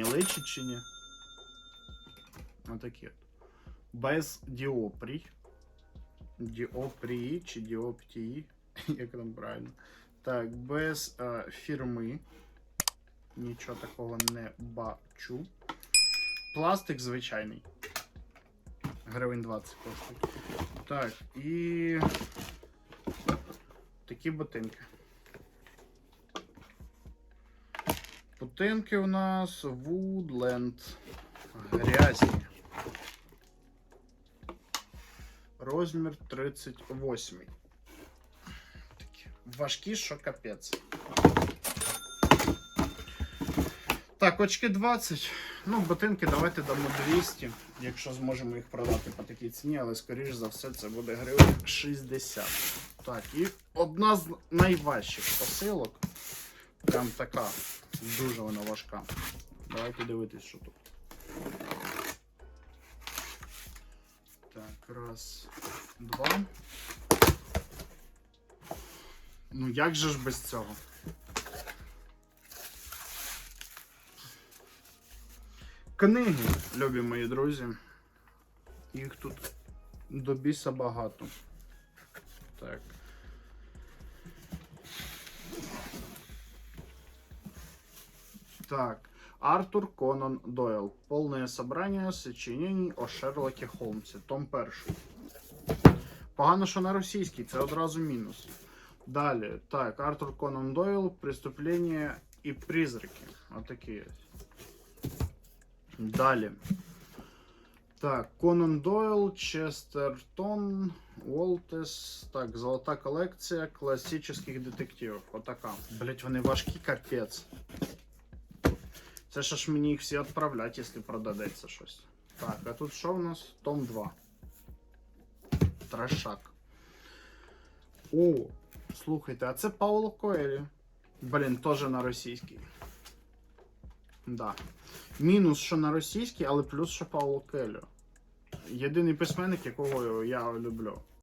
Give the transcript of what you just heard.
бачить чи ні? Отакі. от. Без діопрій. Діопрії чи діоптії. Як там правильно. Так, без е, фірми. Нічого такого не бачу. Пластик звичайний. Гривень 20 коштує. Так, і. Такі ботинки. Ботинки у нас Woodland. Грязні. Розмір 38. Такі важкі, що капець. Так, очки 20. Ну, ботинки давайте дамо 200, якщо зможемо їх продати по такій ціні, але скоріш за все це буде гривень 60. Так, і одна з найважчих посилок. Прям така. Дуже вона важка. Давайте дивитись, що тут. Так, раз, два. Ну як же ж без цього? Книги, любі мої друзі. Їх тут до біса багато. Так. Так. Артур Конан Дойл. Полное собрание сочинений о Шерлокі Холмсі. Том перший. Погано, що на російській, це одразу мінус. Далі. Так, Артур Конан Дойл. Преступлення і призраки. Отакі. Далі. Так, Конан Дойл, Честертон, Уолтес. Так, золота колекція класичних детективів. Отака. Блять, вони важкі капець. Це ж мені їх всі відправляти, якщо продадеться щось. Так, а тут що в нас? Том 2. Трешак. О, слухайте, а це Пауло Коелі. Блін, теж на російській. Да. Мінус, що на російській, але плюс, що Пауло Коелі. Єдиний письменник, якого я люблю.